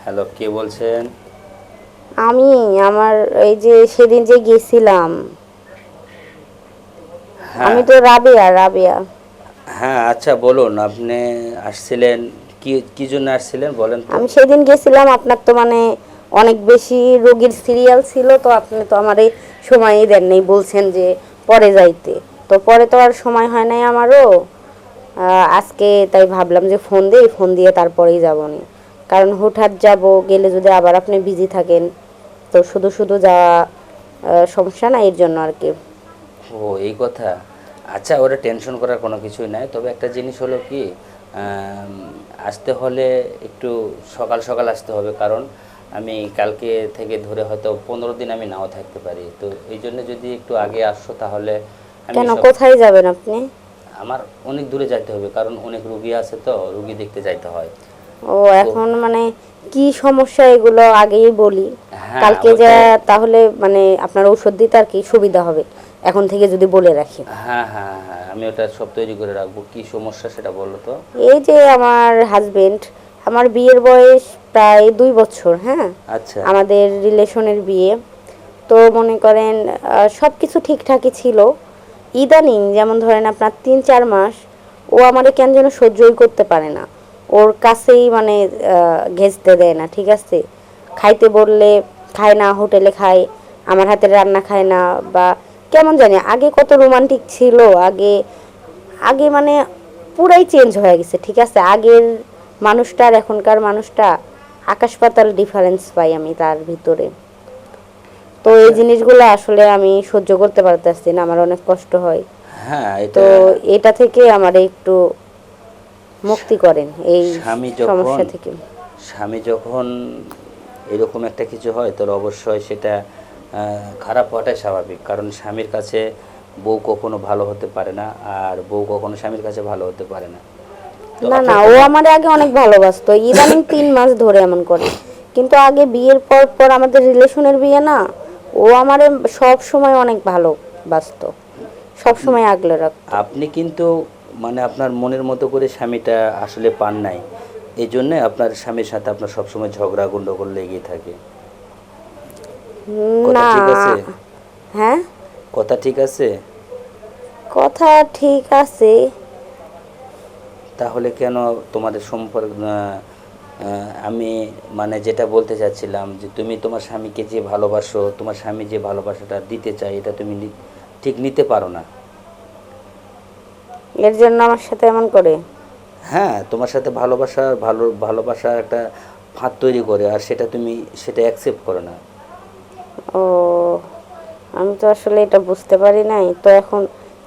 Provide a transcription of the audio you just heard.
Hello কে বলছেন? আমি আমার এই যে সেদিন যে গেছিলাম। হ্যাঁ। আমি তো রাবেয়া রাবেয়া। হ্যাঁ আচ্ছা বলুন আপনি আসছিলেন কি কি জন্য আসছিলেন বলেন আমি সেদিন গেছিলাম আপনার তো মানে অনেক বেশি রোগীর সিরিয়াল ছিল তো আপনি তো আমার এই সময়ই দেন নেই বলছেন যে পরে যাইতে। তো পরে তো আর সময় হয় নাই আমারও। আজকে তাই ভাবলাম যে ফোন দিই ফোন দিয়ে তারপরেই যাব নি কারণ হুটহাট যাব গেলে যদি আবার আপনি বিজি থাকেন তো শুধু শুধু যাওয়া সমস্যা না এর জন্য আর কি। ও এই কথা। আচ্ছা ওটা টেনশন করার কোনো কিছুই নাই। তবে একটা জিনিস হলো কি আসতে হলে একটু সকাল সকাল আসতে হবে। কারণ আমি কালকে থেকে ধরে হয়তো পনেরো দিন আমি নাও থাকতে পারি। তো এই জন্য যদি একটু আগে আসো তাহলে কেন? কোথায় যাবেন আপনি? আমার অনেক দূরে যাইতে হবে। কারণ অনেক রুগী আছে তো রুগী দেখতে যাইতে হয়। ও এখন মানে কি সমস্যা এগুলো আগেই বলি। হ্যাঁ, কালকে যা তাহলে মানে আপনার ঔষধ দিতে আর কি সুবিধা হবে। এখন থেকে যদি বলে রাখি। হ্যাঁ হ্যাঁ হ্যাঁ আমি ওটা সব তৈরি করে রাখব। কি সমস্যা সেটা বলো তো। এই যে আমার হাজবেন্ড আমার বিয়ের বয়স প্রায় দুই বছর হ্যাঁ? আচ্ছা। আমাদের রিলেশনের বিয়ে। তো মনে করেন সব কিছু ঠিকঠাকই ছিল। ইদানিং যেমন ধরেন আপনার তিন চার মাস ও আমারে কেন যেন সহ্যই করতে পারে না। ওর কাছেই মানে ঘেঁচতে দেয় না ঠিক আছে? খাইতে বললে খায় না হোটেলে খায় আমার হাতের রান্না খায় না বা কেমন জানি আগে কত রোমান্টিক ছিল আগে আগে মানে পুরাই চেঞ্জ হয়ে গেছে ঠিক আছে? আগের মানুষটা আর এখনকার মানুষটা আকাশ পাতাল ডিফারেন্স পাই আমি তার ভিতরে। তো এই জিনিসগুলো আসলে আমি সহ্য করতে পারতেছি না আমার অনেক কষ্ট হয়। হ্যাঁ তো এটা থেকে আমার একটু মুক্তি করেন এই স্বামী যখন সমস্যা থেকে। স্বামী যখন এরকম একটা কিছু হয় তাহলে অবশ্যই সেটা খারাপ হওয়াটাই স্বাভাবিক। কারণ স্বামীর কাছে বউ কখনো ভালো হতে পারে না আর বউ কখনো স্বামীর কাছে ভালো হতে পারে না। না না ও আমার আগে অনেক ভালোবাসতো। ইদানিং তিন মাস ধরে এমন করে। কিন্তু আগে বিয়ের পর পর আমাদের রিলেশনের বিয়ে না ও আমারে সব সময় অনেক ভালোবাসতো। সব সময় আগলে রাখতো। আপনি কিন্তু মানে আপনার মনের মতো করে স্বামীটা আসলে পান নাই। এই জন্য আপনার স্বামীর সাথে আপনার সবসময় ঝগড়া গন্ডগোল লেগেই থাকে। কথা ঠিক আছে? হ্যাঁ? কথা ঠিক আছে? কথা ঠিক আছে। তাহলে কেন তোমাদের সম্পর্ক আমি মানে যেটা বলতে চাচ্ছিলাম যে তুমি তোমার স্বামীকে যে ভালোবাসো তোমার স্বামী যে ভালোবাসাটা দিতে চায় এটা তুমি ঠিক নিতে পারো না। এর জন্য আমার সাথে এমন করে। হ্যাঁ তোমার সাথে ভালোবাসা ভালো ভালোবাসা একটা ফাঁদ তৈরি করে আর সেটা তুমি সেটা অ্যাকসেপ্ট করো না। ও আমি তো আসলে এটা বুঝতে পারি নাই। তো এখন